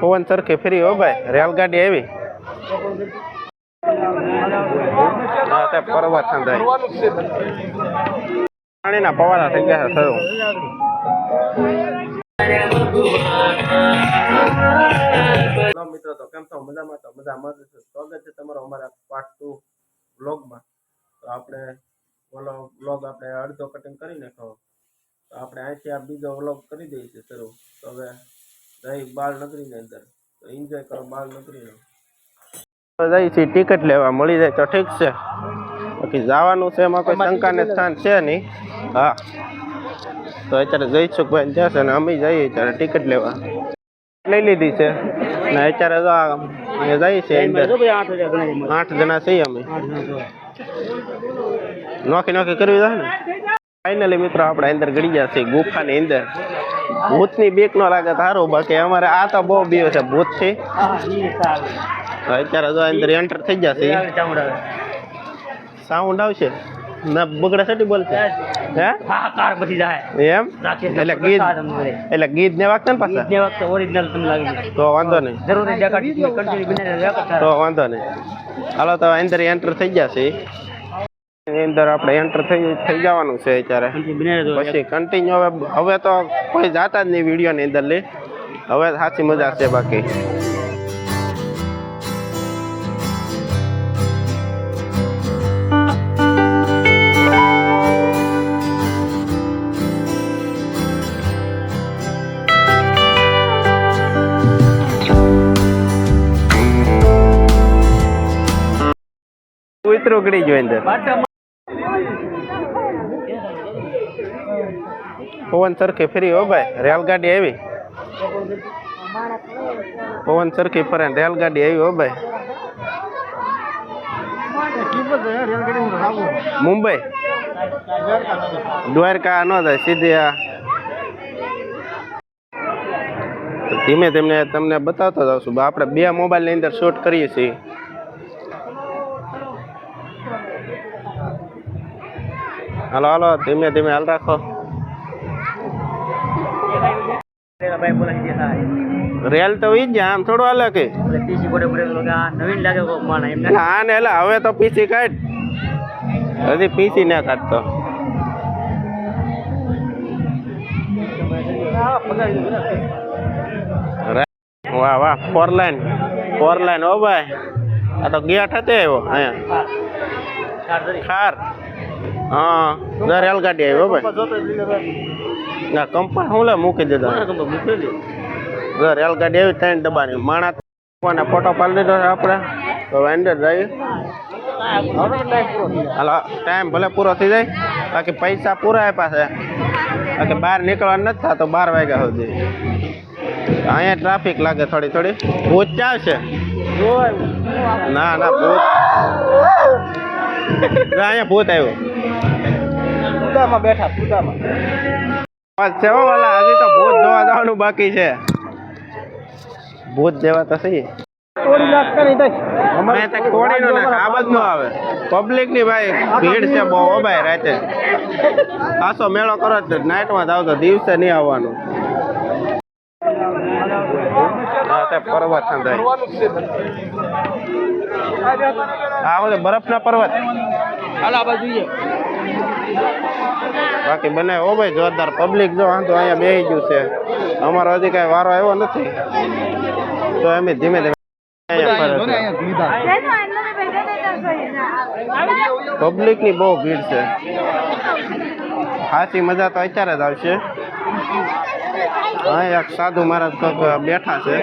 પવન સરખી ફ્રી હો ભાઈ. રેલગાડી આવી. પાણીના પવારા થઈ ગયા છે કેમ છો? મજામાં તો? મજામાં સ્વાગત છે તમારો અમારા પાર્ટ ટુ બ્લોગમાં તો આપણે અડધો કટિંગ કરી નાખો તો આપણે અહીંથી આ બીજો વ્લોગ કરી દઈએ છીએ શરૂ. તો હવે રહી બાળ નગરીની અંદર. તો એન્જોય કરો બાળ નગરીનો જઈએ છીએ ટિકિટ લેવા મળી જાય તો ઠીક છે. બાકી જવાનું છે એમાં કોઈ શંકાને સ્થાન છે નહીં. હા. તો અત્યારે જયસુખભાઈ ત્યાં છે ને અમે જઈએ અત્યારે ટિકિટ લેવા. લઈ લીધી છે. ને અત્યારે તો આ અહીંયા જઈએ છીએ અંદર. આઠ જણા છીએ અમે. નોખી નોખી કરવી છે ને? ફાઇનલી મિત્રો આપણે અંદર ગળી ગયા છીએ ગુફાની અંદર. ભૂતની બીક નો લાગે સારું બાકી અમારે આ તો બહુ બીઓ છે ભૂતથી તો અત્યારે જો અંદર એન્ટર થઈ જશે સાઉન્ડ આવશે ના બગડા સટી બોલશે હે હાહાકાર બધી જાય એમ એટલે ગીત એટલે ગીત ને વાગતા ને પાછા ને વાગતા ઓરિજિનલ તમને લાગે તો વાંધો નહીં જરૂરી દેખાડી કન્ટિન્યુ બનાવીને તો વાંધો નહીં હાલો તો અંદર એન્ટર થઈ જશે એની અંદર આપણે એન્ટર થઈ થઈ જવાનું છે અત્યારે. પછી કન્ટિન્યુ હવે હવે તો કોઈ જાતા જ નહીં વિડીયોની અંદર લે. હવે સાચી મજા છે બાકી. ઉતરો ગળી ગયો અંદર. પવન સરખી ફરી હો ભાઈ. રેલગાડી આવી? પવન સરખી ફરે રેલગાડી આવી હો ભાઈ. મુંબઈ? દ્વારકા ન થાય, સીધી ધીમે ધીમે તમને બતાવતો જાઉં છું. આપણે બે મોબાઈલની અંદર શૂટ કરીએ છીએ. હાલો હાલો, ધીમે ધીમે હાલ રાખો. ભાઈ બોલે છે રેલ તો ઈ જ આમ થોડું હાલે કે પીસી લોકો આ નવીન લાગે કોક એમને હા ને? એટલે હવે તો પીસી કાઢ. હજી પીસી ના કાઢતો. વાહ વાહ ફોર લાઈન ફોર લાઈન ઓ ભાઈ. આ તો ગેટ હતો આવ્યો અહીંયા. ખાર. હા રેલગાડી આવ્યો ભાઈ. ના કંપા હું લે મૂકી દીધા. દર રેલગાડી આવી ત્રણ ડબ્બાની. કોને ફોટો પાડી દીધો છે આપણે. તો અંદર જઈએ. હાલો ટાઈમ ભલે પૂરો થઈ જાય. બાકી પૈસા પૂરા આપ્યા છે. બાકી બહાર નીકળવા નથી થતો બાર વાગ્યા સુધી. અહીંયા ટ્રાફિક લાગે થોડી થોડી. ભૂત ચાલશે ના ના ભૂત. અહીંયા ભૂત આવ્યું. સુદામાં બેઠા સુદામાં બસ છે વાલા હજી તો ભૂત જોવા જવાનું બાકી છે. ભૂત જેવા તો સહી પબ્લિકની ભાઈ ભીડ છે બહુ ભાઈ રાતે. પાછો મેળો કરો જ નાઇટમાં જાવ તો દિવસે નહીં આવવાનું. પર્વત આ બધા બરફ ના પર્વત. હાલ આ બાજુ બાકી બને ઓ ભાઈ જોરદાર. પબ્લિક જો વાંધો અહીંયા બેસી ગયું છે. અમારો હજી કઈ વારો આવ્યો નથી. તો એમ ધીમે ધીમે પબ્લિકની પબ્લિકની. બહુ ભીડ છે. સાચી મજા તો અત્યારે જ આવશે. હા એક સાધુ મહારાજ કોક બેઠા છે.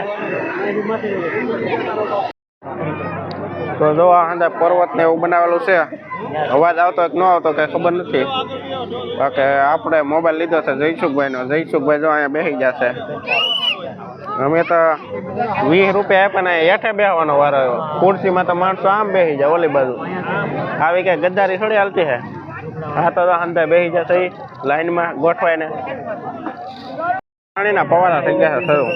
તો જો આ અંદર પર્વત ને એવું બનાવેલું છે, અવાજ આવતો કે ન આવતો કઈ ખબર નથી. બાકી આપણે મોબાઈલ લીધો છે જયસુખભાઈ નો. જયસુખભાઈ જો અહીંયા બેસી જશે અમે તો વીસ રૂપિયા આપ્યા ને હેઠે બેહવાનો વારો આવ્યો. ખુરશીમાં તો માણસો આમ બેસી જાય ઓલી બાજુ. આવી કઈ ગદ્દારી થોડી હાલતી હે? હા તો અંદર બેસી જશે લાઈનમાં લાઈનમાં ગોઠવાઈને. પાણીના પવારા થઈ ગયા છે શરૂ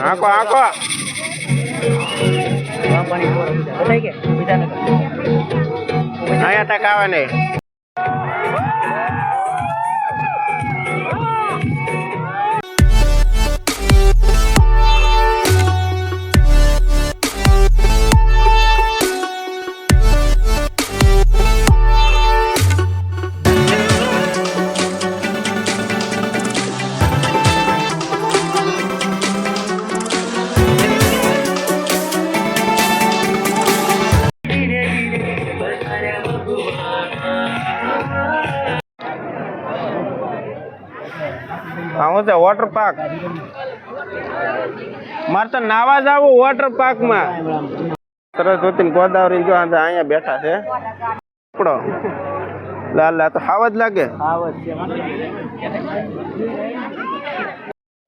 આંકો આંકો થઈ ગયા વિધાનગર અહીંયા તક આવે નહીં હા છે વોટર પાર્ક મારે તો નાવા જવું વોટર પાર્કમાં સરસ્વતી ગોદાવરી જો અહીંયા બેઠા છે. પકડો લાલ લા તો હાવ જ લાગે.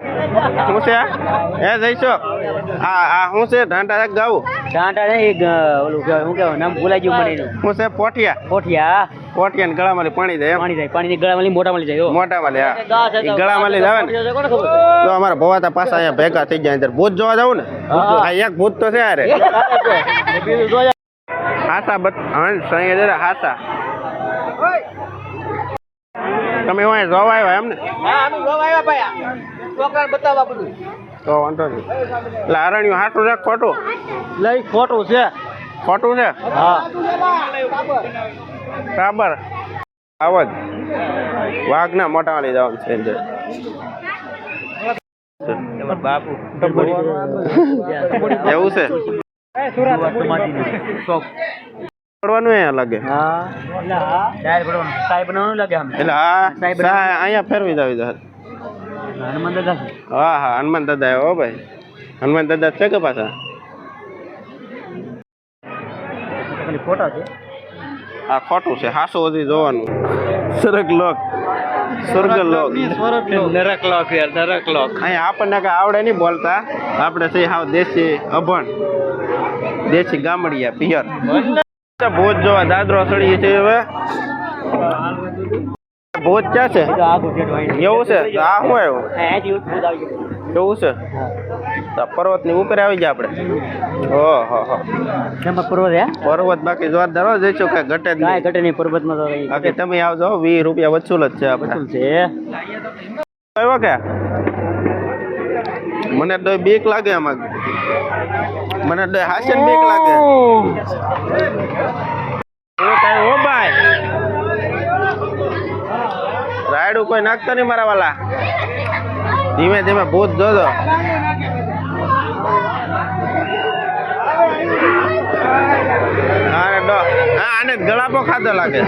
શું છે? એ જઈશો. આ આ શું છે? ઢાંટા ગાવું ઢાંટા ને એક ઓલું શું કહેવાય નામ ભૂલાઈ ગયું મને શું છે? પોઠિયા. પોઠિયા પોઠિયા ને ગળામાં પાણી જાય પાણી જાય પાણી ગળામાં મોટા મળી જાય મોટા વાલે હા. ઈ ગળામાં લઈ આવે ને. તો અમારા ભવાતા પાછા અહીંયા ભેગા થઈ જાય અંદર ભૂત જોવા જવું ને. આ એક ભૂત તો છે અરે હાસા બત હા સહી જરા હાસા. તમે હું અહીંયા જોવા આવ્યા એમ ને હા અમે જોવા આવ્યા ભાઈ છોકરાને બતાવવા બધું તો વાંધો નહીં. એટલે આરણ્યું હાટું છે ખોટું. લઈ ખોટું છે. ખોટું છે? હા. બરાબર વાઘના મોટા જવાનું છે અંદર. બાપુ. એવું છે? પડવાનું અહીંયા લાગે. હા. ચાય બનાવવાનું લાગે એટલે હા અહીંયા ફેરવી જાવી દે. હનુમાન દાદા હા હા હનુમાન દાદા હો ભાઈ. હનુમાન દાદા છે કે પાછા? ખોટા છે આ ખોટું છે હાસો સુધી જોવાનું. સ્વર્ગ લોક સ્વર્ગ લોક નરક લોક યાર નરક લોક અહીંયા આપણને કઈ આવડે નહીં બોલતા. આપણે છે હાવ દેશી અભણ. દેશી ગામડિયા પિયર. ભોજ જોવા દાદરો સળીએ છે હવે. ભૂત ક્યાં છે? એવું છે? આ શું આવ્યું? એવું છે? પર્વતની ઉપર આવી જાય આપણે? હો હો એમાં પર્વત હે? પર્વત બાકી જોરદાર હો જઈશું કઈ ઘટે કાંઈ ઘટે નહીં પર્વતમાં તો બાકી તમે આવજો વીસ રૂપિયા વસૂલ જ છે આપણે. વસૂલ છે. આવ્યો કે? મને તો બીક લાગે આમાં. મને તો હાસ્ય બીક લાગે. ઓ ભાઈ? રાયડું કોઈ નાખતો નહીં મારા વાલા. ધીમે ધીમે ભૂત જોજો. આને ગળાપો ખાધો લાગે.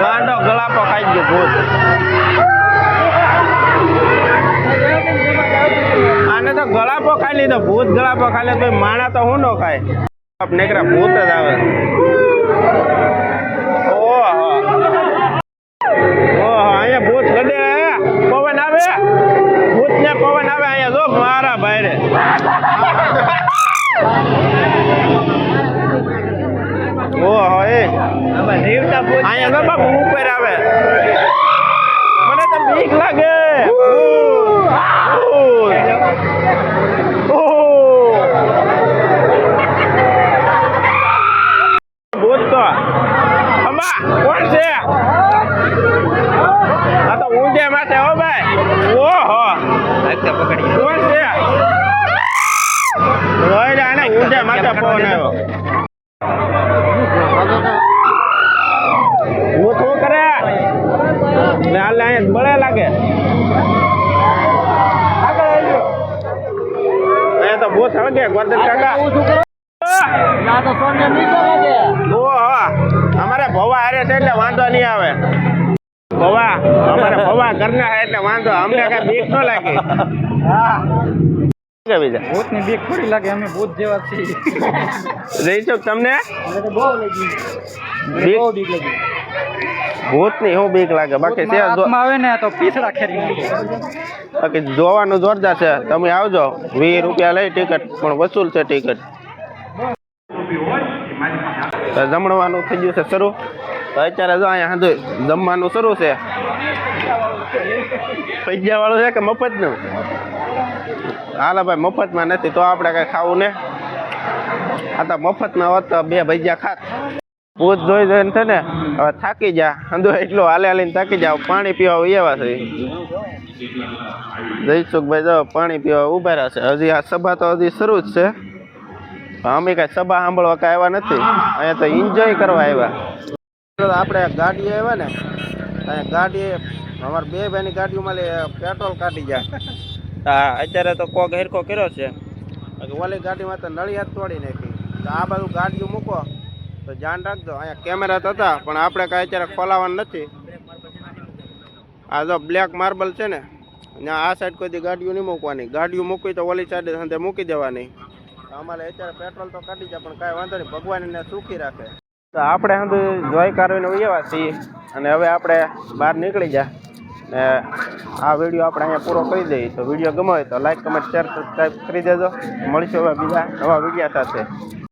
ગાંડો ગળાપો ખાઈ ગયો ભૂત. આને તો ગળાપો ખાઈ લીધો. ભૂત ગળાપો ખાઈ લે માણા તો હું ન ખાય? નીકળ્યા ભૂત જ આવે. આને પવન આવ્યો કરે લે હાલ અહીંયા બળે લાગે અહીંયા તો હવે કે ગોરધન કાકા અમારે ભવા હારે છે એટલે વાંધો નહીં આવે ભવા અમારે ભવા ઘરના એટલે વાંધો અમને કઈ બીક ન લાગી કે બીજા ભૂતની બીક થોડી લાગે અમે ભૂત જેવા છીએ. રહીશું તમને? બહુ બહુ બીક લાગી. ભૂતની બીક લાગે? બાકી છે આવે ને તો પીસડા ખેરી બાકી જોવાનું જોરદાર છે. તમે આવજો. વીસ રૂપિયા લઈ ટિકિટ પણ વસૂલ છે ટિકિટ જમણવાનું થઈ ગયું છે શરૂ. તો અત્યારે જો અહીંયા હાંધું જમવાનું શરૂ છે. પૈસા વાળું છે કે મફતનું? હાલો ભાઈ, મફતમાં નથી તો આપણે કઈ ખાવું ને? આ તો મફતમાં હોત તો બે ભજીયા ખાત. પૂછ જોઈ જોઈને છે ને, હવે થાકી જા. અંદુ એટલો હાલે હાલીને થાકી જાવ પાણી પીવા એવા છે. જયસુખભાઈ જો પાણી પીવા ઊભા રહ્યા છે. હજી આ સભા તો હજી શરૂ જ છે. અમે કાંઈ સભા સાંભળવા કાંઈ આવ્યા નથી. અહીંયા તો એન્જોય કરવા આવ્યા. આપણે ગાડી આવ્યા ને, અહીંયા ગાડી અમારે બે ભાઈની ગાડીઓમાં પેટ્રોલ કાઢી ગયા હા અત્યારે તો કોક હેરકો કર્યો છે. ઓલી ગાડીમાં તો નળી હાથ તોડી નાખી. તો આ બાજુ ગાડીઓ મૂકો. તો ધ્યાન રાખજો. અહીંયા કેમેરા તો હતા, પણ આપણે કાંઈ અત્યારે ખોલાવવાનું નથી. આ જો બ્લેક માર્બલ છે ને આ સાઈડ કોઈથી ગાડીઓ નહીં મૂકવાની. ગાડીઓ મૂકવી તો ઓલી સાઈડ સાથે મૂકી દેવાની. અમારે અત્યારે પેટ્રોલ તો કાઢી જાય, પણ કાંઈ વાંધો નહીં. ભગવાન એને સુખી રાખે. તો આપણે હંધુ જોઈ કારવીને ઉયવા છીએ, અને હવે આપણે બહાર નીકળી જા. ને આ વીડિયો આપણે અહીંયા પૂરો કરી દઈએ. તો વીડિયો ગમે તો લાઈક કમેન્ટ શેર સબસ્ક્રાઈબ કરી દેજો. મળીશું હવે બીજા નવા વિડીયા સાથે.